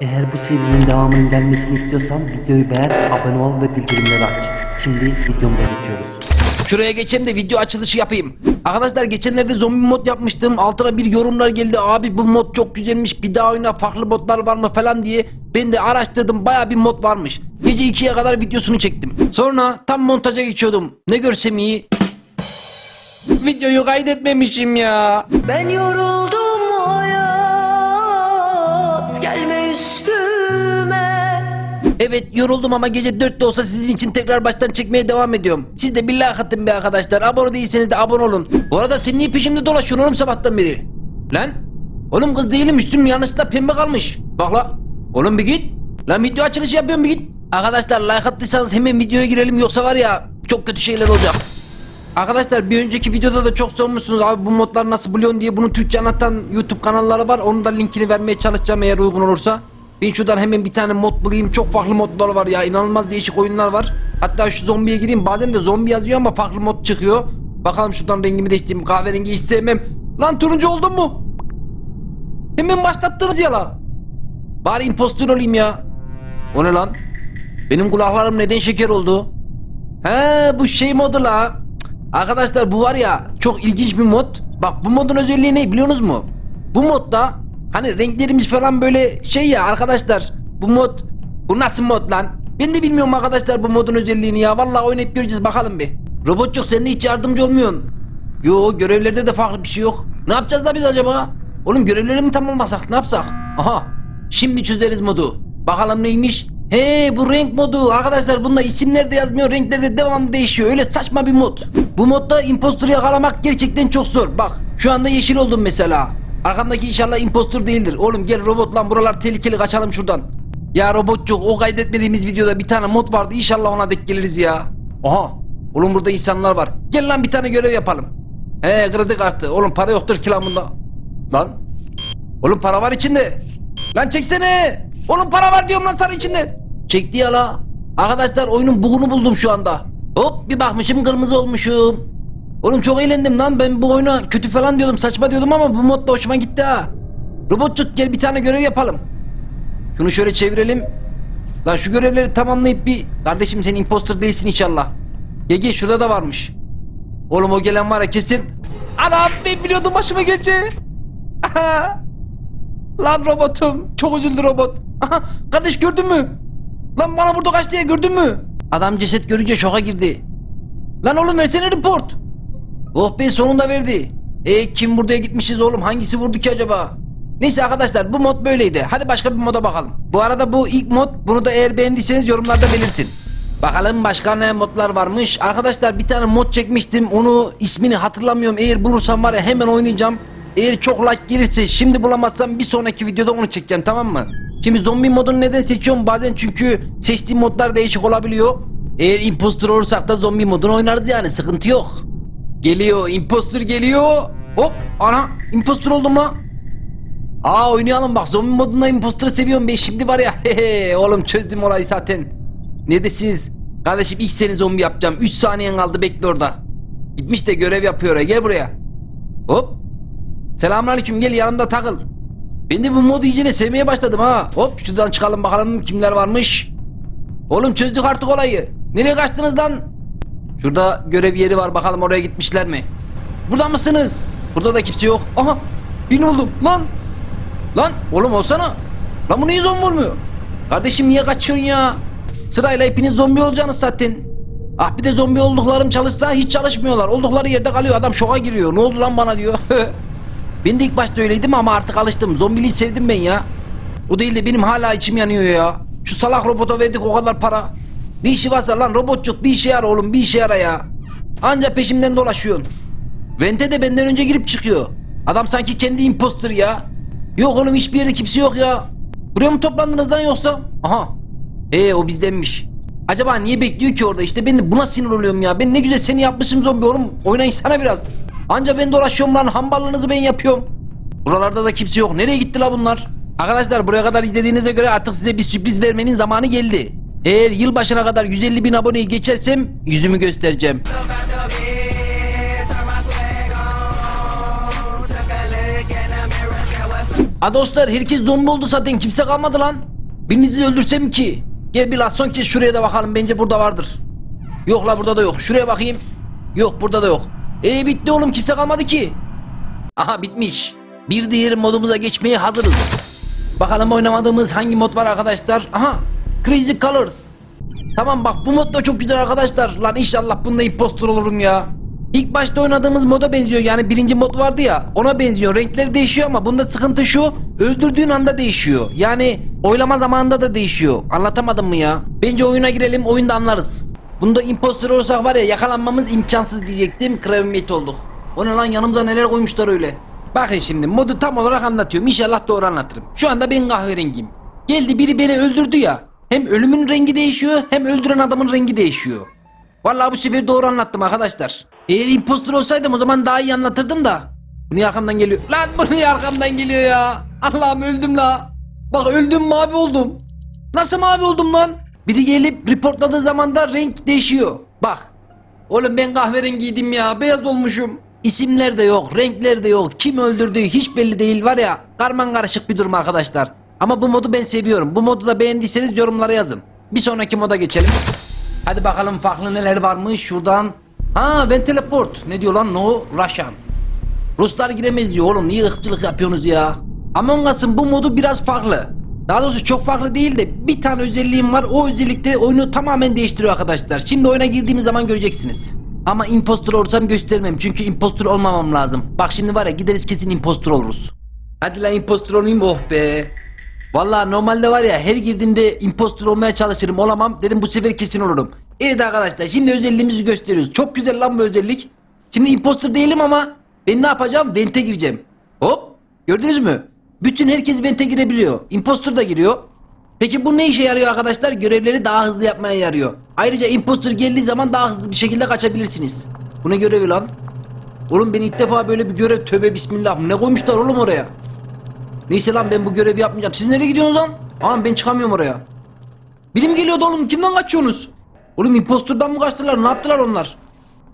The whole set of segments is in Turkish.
Eğer bu serinin devamının gelmesini istiyorsan videoyu beğen, abone ol ve bildirimleri aç. Şimdi videomuza geçiyoruz. Şuraya geçeyim de video açılışı yapayım. Arkadaşlar geçenlerde zombi mod yapmıştım. Altına bir yorumlar geldi. Abi bu mod çok güzelmiş. Bir daha oyna farklı modlar var mı falan diye. Ben de araştırdım. Baya bir mod varmış. Gece 2'ye kadar videosunu çektim. Sonra tam montaja geçiyordum. Ne görsem iyi. Videoyu kaydetmemişim ya. Ben yoruldum Evet yoruldum ama gece 4'te olsa sizin için tekrar baştan çekmeye devam ediyorum. Siz de billah atın be arkadaşlar. Abone değilseniz de abone olun. Bu arada sen niye peşimde dolaşıyorsun oğlum sabahtan beri? Lan? Oğlum kız değilim üstüm yanlışlıkla pembe kalmış. Bak la. Oğlum bir git. Lan video açılışı yapıyorum bir git. Arkadaşlar like attıysanız hemen videoya girelim yoksa var ya çok kötü şeyler olacak. Arkadaşlar bir önceki videoda da çok sormuşsunuz abi bu modlar nasıl buluyorsun diye bunu Türkçe anlatan YouTube kanalları var. Onun da linkini vermeye çalışacağım eğer uygun olursa. Ben şuradan hemen bir tane mod bulayım. Çok farklı modlar var ya. inanılmaz değişik oyunlar var. Hatta şu zombiye gireyim. Bazen de zombi yazıyor ama farklı mod çıkıyor. Bakalım şuradan rengimi değiştireyim. Kahverengi hiç sevmem. Lan turuncu oldun mu? Hemen başlattınız ya la. Bari impostor olayım ya. O ne lan? Benim kulaklarım neden şeker oldu? He bu şey modu la. Arkadaşlar bu var ya çok ilginç bir mod. Bak bu modun özelliği ne biliyorsunuz mu? Bu modda hani renklerimiz falan böyle şey ya arkadaşlar. Bu mod bu nasıl mod lan? Ben de bilmiyorum arkadaşlar bu modun özelliğini ya. Vallahi oynayıp göreceğiz bakalım bir. Robotçuk sen de hiç yardımcı olmuyorsun. Yo görevlerde de farklı bir şey yok. Ne yapacağız da biz acaba? Oğlum görevleri mi tamamlasak ne yapsak? Aha şimdi çözeriz modu. Bakalım neymiş? He bu renk modu arkadaşlar bunda isimler de yazmıyor renkler de devamlı değişiyor öyle saçma bir mod. Bu modda impostoru yakalamak gerçekten çok zor bak şu anda yeşil oldum mesela. Arkamdaki inşallah impostor değildir. Oğlum gel robot lan buralar tehlikeli kaçalım şuradan. Ya robotçuk o kaydetmediğimiz videoda bir tane mod vardı inşallah ona denk geliriz ya. Aha oğlum burada insanlar var. Gel lan bir tane görev yapalım. He kredi kartı. Oğlum para yoktur ki lan bunda. Lan. Oğlum para var içinde. Lan çeksene. Oğlum para var diyorum lan sana içinde. Çekti ya la. Arkadaşlar oyunun bugunu buldum şu anda. Hop bir bakmışım kırmızı olmuşum. Oğlum çok eğlendim lan ben bu oyuna kötü falan diyordum saçma diyordum ama bu mod da hoşuma gitti ha. Robotçuk gel bir tane görev yapalım. Şunu şöyle çevirelim. Lan şu görevleri tamamlayıp bir... Kardeşim sen imposter değilsin inşallah. Gel şurada da varmış. Oğlum o gelen var ya kesin. Anam ben biliyordum başıma geleceği. Lan robotum. Çok üzüldü robot. Kardeş gördün mü? Lan bana vurdu kaç diye gördün mü? Adam ceset görünce şoka girdi. Lan oğlum versene report. Oh be sonunda verdi. E kim buraya gitmişiz oğlum? Hangisi vurdu ki acaba? Neyse arkadaşlar bu mod böyleydi. Hadi başka bir moda bakalım. Bu arada bu ilk mod. Bunu da eğer beğendiyseniz yorumlarda belirtin. Bakalım başka ne modlar varmış. Arkadaşlar bir tane mod çekmiştim. Onu ismini hatırlamıyorum. Eğer bulursam var ya hemen oynayacağım. Eğer çok like gelirse şimdi bulamazsam bir sonraki videoda onu çekeceğim tamam mı? Şimdi zombi modunu neden seçiyorum? Bazen çünkü seçtiğim modlar değişik olabiliyor. Eğer impostor olursak da zombi modunu oynarız yani sıkıntı yok. Geliyor impostor geliyor. Hop ana impostor oldum lan. Aa oynayalım bak zombi modunda imposter'ı seviyorum ben şimdi var ya oğlum çözdüm olayı zaten. Ne desiniz? Kardeşim ilk seni zombi yapacağım 3 saniyen kaldı bekle orada. Gitmiş de görev yapıyor ya gel buraya. Hop. Selamünaleyküm gel yanımda takıl. Ben de bu modu iyicene sevmeye başladım ha. Hop şuradan çıkalım bakalım kimler varmış. Oğlum çözdük artık olayı. Nereye kaçtınız lan? Şurada görev yeri var bakalım oraya gitmişler mi? Burada mısınız? Burada da kimse yok. Aha bin oldum lan. Lan oğlum olsana. Lan bu niye zombi olmuyor? Kardeşim niye kaçıyorsun ya? Sırayla hepiniz zombi olacaksınız zaten. Ah bir de zombi olduklarım çalışsa hiç çalışmıyorlar. Oldukları yerde kalıyor adam şoka giriyor. Ne oldu lan bana diyor. ben de ilk başta öyleydim ama artık alıştım. Zombiliği sevdim ben ya. O değil de benim hala içim yanıyor ya. Şu salak robota verdik o kadar para. Ne işi varsa lan robotçuk bir işe yara oğlum bir işe yara ya. Anca peşimden dolaşıyorsun. Vente de benden önce girip çıkıyor. Adam sanki kendi imposter ya. Yok oğlum hiçbir yerde kimse yok ya. Buraya mı toplandınız lan yoksa? Aha. Ee o bizdenmiş. Acaba niye bekliyor ki orada? İşte ben de buna sinir oluyorum ya. Ben ne güzel seni yapmışım zombi oğlum. Oynayın sana biraz. Anca ben dolaşıyorum lan. Hamballığınızı ben yapıyorum. Buralarda da kimse yok. Nereye gitti la bunlar? Arkadaşlar buraya kadar izlediğinize göre artık size bir sürpriz vermenin zamanı geldi. Eğer yılbaşına kadar 150 bin aboneyi geçersem yüzümü göstereceğim. Ha dostlar herkes zombi oldu zaten kimse kalmadı lan. Birinizi öldürsem ki. Gel bir las son kez şuraya da bakalım bence burada vardır. Yok la burada da yok. Şuraya bakayım. Yok burada da yok. E bitti oğlum kimse kalmadı ki. Aha bitmiş. Bir diğer modumuza geçmeye hazırız. Bakalım oynamadığımız hangi mod var arkadaşlar. Aha Crazy Colors. Tamam bak bu mod da çok güzel arkadaşlar. Lan inşallah bunda impostor olurum ya. İlk başta oynadığımız moda benziyor. Yani birinci mod vardı ya ona benziyor. Renkleri değişiyor ama bunda sıkıntı şu. Öldürdüğün anda değişiyor. Yani oylama zamanında da değişiyor. Anlatamadım mı ya? Bence oyuna girelim oyunda anlarız. Bunda impostor olursak var ya yakalanmamız imkansız diyecektim. Krevmiyet olduk. O ne lan yanımıza neler koymuşlar öyle. Bakın şimdi modu tam olarak anlatıyorum. İnşallah doğru anlatırım. Şu anda ben kahverengiyim. Geldi biri beni öldürdü ya. Hem ölümün rengi değişiyor hem öldüren adamın rengi değişiyor. Vallahi bu sefer doğru anlattım arkadaşlar. Eğer impostor olsaydım o zaman daha iyi anlatırdım da. Bu niye arkamdan geliyor? Lan bu niye arkamdan geliyor ya? Allah'ım öldüm la. Bak öldüm mavi oldum. Nasıl mavi oldum lan? Biri gelip reportladığı zaman da renk değişiyor. Bak. Oğlum ben kahverengiydim ya. Beyaz olmuşum. İsimler de yok, renkler de yok. Kim öldürdüğü hiç belli değil var ya. Karman karışık bir durum arkadaşlar. Ama bu modu ben seviyorum. Bu modu da beğendiyseniz yorumlara yazın. Bir sonraki moda geçelim. Hadi bakalım farklı neler varmış şuradan. Ha ben teleport. Ne diyor lan? No Russian. Ruslar giremez diyor oğlum. Niye ırkçılık yapıyorsunuz ya? Among Us'ın bu modu biraz farklı. Daha doğrusu çok farklı değil de bir tane özelliğim var. O özellikle oyunu tamamen değiştiriyor arkadaşlar. Şimdi oyuna girdiğimiz zaman göreceksiniz. Ama impostor olursam göstermem. Çünkü impostor olmamam lazım. Bak şimdi var ya gideriz kesin impostor oluruz. Hadi lan impostor olayım oh be. Vallahi normalde var ya her girdiğimde impostor olmaya çalışırım olamam. Dedim bu sefer kesin olurum. Evet arkadaşlar şimdi özelliğimizi gösteriyoruz. Çok güzel lan bu özellik. Şimdi impostor değilim ama ben ne yapacağım? Vente gireceğim. Hop gördünüz mü? Bütün herkes vente girebiliyor. Impostor da giriyor. Peki bu ne işe yarıyor arkadaşlar? Görevleri daha hızlı yapmaya yarıyor. Ayrıca impostor geldiği zaman daha hızlı bir şekilde kaçabilirsiniz. Bu ne görevi lan? Oğlum ben ilk defa böyle bir görev tövbe bismillah. Ne koymuşlar oğlum oraya? Neyse lan ben bu görevi yapmayacağım. Siz nereye gidiyorsunuz lan? Aman ben çıkamıyorum oraya. Birim geliyordu oğlum. Kimden kaçıyorsunuz? Oğlum impostordan mı kaçtılar? Ne yaptılar onlar?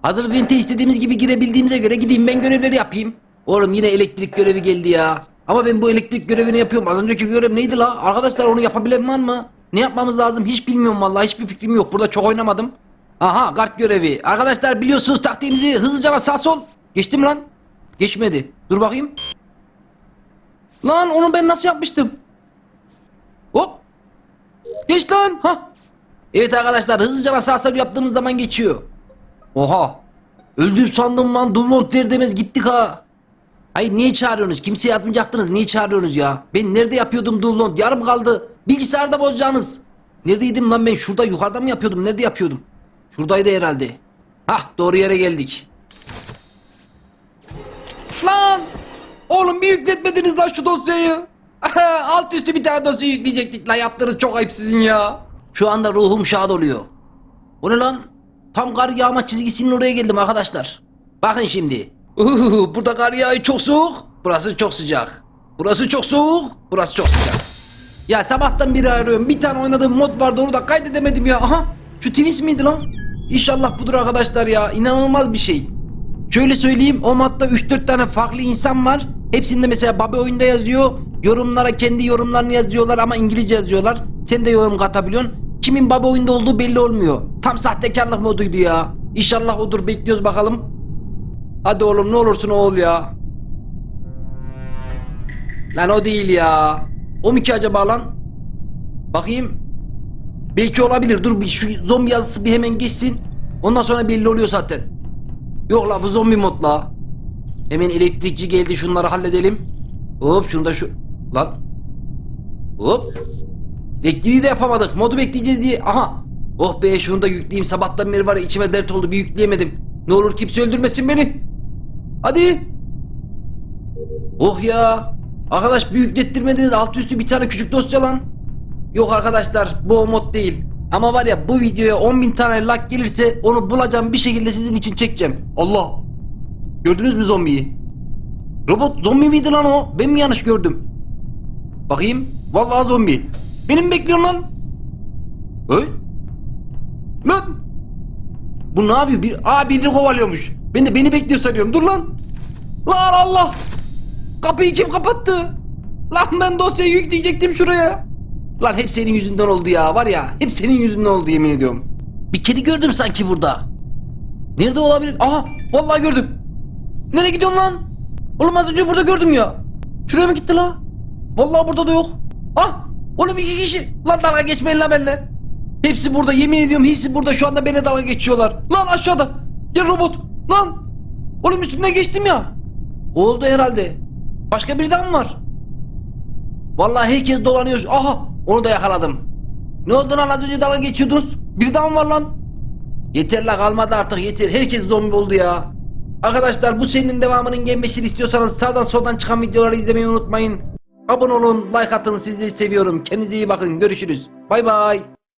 Hazır vente istediğimiz gibi girebildiğimize göre gideyim ben görevleri yapayım. Oğlum yine elektrik görevi geldi ya. Ama ben bu elektrik görevini yapıyorum. Az önceki görev neydi la? Arkadaşlar onu yapabilen var mı? Ne yapmamız lazım? Hiç bilmiyorum vallahi. Hiçbir fikrim yok. Burada çok oynamadım. Aha kart görevi. Arkadaşlar biliyorsunuz taktiğimizi hızlıca sağ sol. Geçtim lan. Geçmedi. Dur bakayım. Lan onu ben nasıl yapmıştım? Hop. Geç lan. Ha. Evet arkadaşlar hızlıca sağ sol yaptığımız zaman geçiyor. Oha. Öldüm sandım lan. Duvlont der demez gittik ha. Hayır niye çağırıyorsunuz? Kimseye atmayacaktınız. Niye çağırıyorsunuz ya? Ben nerede yapıyordum Duvlont? Yarım kaldı. Bilgisayarda bozacağınız. Neredeydim lan ben? Şurada yukarıda mı yapıyordum? Nerede yapıyordum? Şuradaydı herhalde. Hah doğru yere geldik. Oğlum bir yükletmediniz lan şu dosyayı. Alt üstü bir tane dosya yükleyecektik lan yaptınız çok ayıp sizin ya. Şu anda ruhum şad oluyor. O ne lan? Tam kar yağma çizgisinin oraya geldim arkadaşlar. Bakın şimdi. Uhu, burada kar yağıyor çok soğuk. Burası çok sıcak. Burası çok soğuk. Burası çok sıcak. Ya sabahtan beri arıyorum. Bir tane oynadığım mod vardı orada kaydedemedim ya. Aha şu twist miydi lan? İnşallah budur arkadaşlar ya. İnanılmaz bir şey. Şöyle söyleyeyim o modda 3-4 tane farklı insan var. Hepsinde mesela Babi oyunda yazıyor. Yorumlara kendi yorumlarını yazıyorlar ama İngilizce yazıyorlar. Sen de yorum katabiliyorsun. Kimin Babi oyunda olduğu belli olmuyor. Tam sahtekarlık moduydu ya. İnşallah odur bekliyoruz bakalım. Hadi oğlum ne olursun oğul ya. Lan o değil ya. O mu ki acaba lan? Bakayım. Belki olabilir. Dur bir şu zombi yazısı bir hemen geçsin. Ondan sonra belli oluyor zaten. Yok la bu zombi mod la. Hemen elektrikçi geldi şunları halledelim. Hop şunu da şu... Lan. Hop. Elektriği de yapamadık. Modu bekleyeceğiz diye. Aha. Oh be şunu da yükleyeyim. Sabahtan beri var içime dert oldu. Bir yükleyemedim. Ne olur kimse öldürmesin beni. Hadi. Oh ya. Arkadaş bir yüklettirmediniz. Alt üstü bir tane küçük dosya lan. Yok arkadaşlar bu o mod değil. Ama var ya bu videoya 10.000 tane like gelirse onu bulacağım bir şekilde sizin için çekeceğim. Allah. Gördünüz mü zombiyi? Robot zombi miydi lan o? Ben mi yanlış gördüm? Bakayım. Vallahi zombi. Benim bekliyorum lan. Öy. Lan. Bu ne yapıyor? Bir, aa birini kovalıyormuş. Ben de beni bekliyor sanıyorum. Dur lan. Lan Allah. Kapıyı kim kapattı? Lan ben dosyayı yükleyecektim şuraya. Lan hep senin yüzünden oldu ya var ya. Hep senin yüzünden oldu yemin ediyorum. Bir kedi gördüm sanki burada. Nerede olabilir? Aha vallahi gördüm. Nereye gidiyorsun lan? Oğlum az önce burada gördüm ya. Şuraya mı gitti la? Vallahi burada da yok. Ah oğlum iki kişi. Lan dalga geçmeyin la benimle. Hepsi burada yemin ediyorum hepsi burada şu anda beni dalga geçiyorlar. Lan aşağıda. Gel robot. Lan. Oğlum üstünden geçtim ya. Oldu herhalde. Başka biri daha mı var? Vallahi herkes dolanıyor. Aha onu da yakaladım. Ne oldu lan az önce dalga geçiyordunuz? Biri daha mı var lan? Yeter la kalmadı artık yeter. Herkes zombi oldu ya. Arkadaşlar bu serinin devamının gelmesini istiyorsanız sağdan soldan çıkan videoları izlemeyi unutmayın. Abone olun, like atın. Sizleri seviyorum. Kendinize iyi bakın. Görüşürüz. Bay bay.